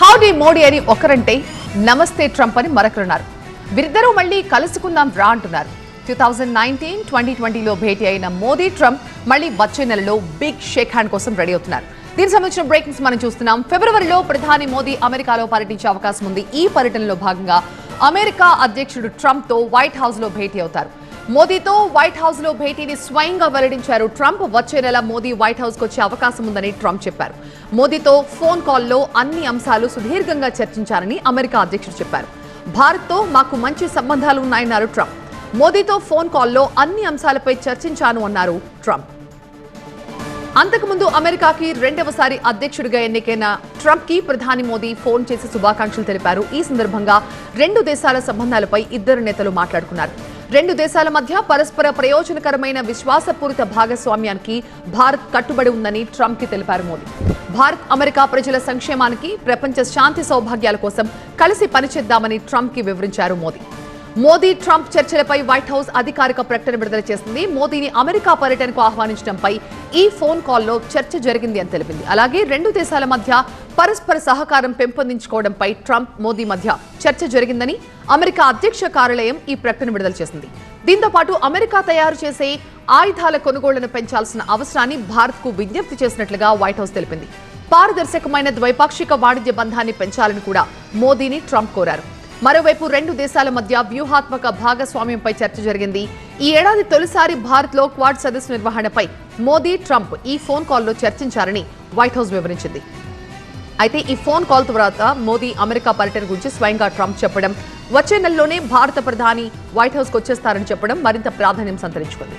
హౌడీ మోడీ అని ఒకరంటే నమస్తే ట్రంప్ అని మరొకరున్నారు. వీరిద్దరూ మళ్ళీ కలుసుకుందాం రా అంటున్నారు. టూ థౌజండ్ నైన్టీన్ ట్వంటీ ట్వంటీలో భేటీ అయిన మోదీ ట్రంప్ మళ్ళీ వచ్చే నెలలో బిగ్ షేక్ హ్యాండ్ కోసం రెడీ అవుతున్నారు. దీనికి సంబంధించిన బ్రేకింగ్స్ మనం చూస్తున్నాం. ఫిబ్రవరిలో ప్రధాని మోదీ అమెరికాలో పర్యటించే అవకాశం ఉంది. ఈ పర్యటనలో భాగంగా అమెరికా అధ్యక్షుడు ట్రంప్తో వైట్ హౌస్లో భేటీ అవుతారు. మోదీతో వైట్ హౌస్లో భేటీని స్వయంగా వెల్లడించారు ట్రంప్. వచ్చే నెల మోదీ వైట్ హౌస్కు వచ్చే అవకాశం ఉందని ట్రంప్ చెప్పారు. మోదీతో ఫోన్ కాల్లో అన్ని అంశాలు సుదీర్ఘంగా చర్చించారని అమెరికా అధ్యక్షుడు చెప్పారు. భారత్తో మాకు మంచి సంబంధాలు ఉన్నాయన్నారు ట్రంప్. మోదీతో ఫోన్ కాల్లో అన్ని అంశాలపై చర్చించాను అన్నారు ట్రంప్. అంతకుముందు అమెరికాకి రెండవసారి అధ్యక్షుడిగా ఎన్నికైన ట్రంప్కి ప్రధాని మోదీ ఫోన్ చేసి శుభాకాంక్షలు తెలిపారు. ఈ సందర్భంగా రెండు దేశాల సంబంధాలపై ఇద్దరు నేతలు మాట్లాడుకున్నారు. రెండు దేశాల మధ్య పరస్పర ప్రయోజనకరమైన విశ్వాసపూరిత భాగస్వామ్యానికి భారత్ కట్టుబడి ఉందని ట్రంప్కి తెలిపారు మోదీ. భారత్ అమెరికా ప్రజల సంక్షేమానికి ప్రపంచ శాంతి సౌభాగ్యాల కోసం కలిసి పనిచేద్దామని ట్రంప్కి వివరించారు మోదీ. మోదీ ట్రంప్ చర్చలపై వైట్ హౌస్ అధికారిక ప్రకటన విడుదల చేసింది. మోదీని అమెరికా పర్యటనకు ఆహ్వానించడంపై ఈ ఫోన్ కాల్లో చర్చ జరిగింది అని తెలిపింది. అలాగే రెండు దేశాల మధ్య పరస్పర సహకారం పెంపొందించుకోవడంపై ట్రంప్ మోదీ మధ్య చర్చ జరిగిందని అమెరికా అధ్యక్ష కార్యాలయం ఈ ప్రకటన విడుదల చేసింది. దీంతో పాటు అమెరికా తయారు చేసే ఆయుధాల కొనుగోళ్ళను పెంచాల్సిన అవసరాన్ని భారత్కు విజ్ఞప్తి చేసినట్లుగా వైట్ హౌస్ తెలిపింది. పారదర్శకమైన ద్వైపాక్షిక వాణిజ్య బంధాన్ని పెంచాలని కూడా మోదీని ట్రంప్ కోరారు. మరోవైపు రెండు దేశాల మధ్య వ్యూహాత్మక భాగస్వామ్యంపై చర్చ జరిగింది. ఈ ఏడాది తొలిసారి భారత్లో క్వాడ్ సదస్సు నిర్వహణపై మోదీ ట్రంప్ ఈ ఫోన్ కాల్లో చర్చించారని వైట్ హౌస్ వివరించింది. అయితే ఈ ఫోన్ కాల్ తర్వాత మోదీ అమెరికా పర్యటన గురించి స్వయంగా ట్రంప్ చెప్పడం వచ్చే నెలలోనే భారత ప్రధాని వైట్ హౌస్కి వచ్చేస్తారని చెప్పడం మరింత ప్రాధాన్యం సంతరించుకుంది.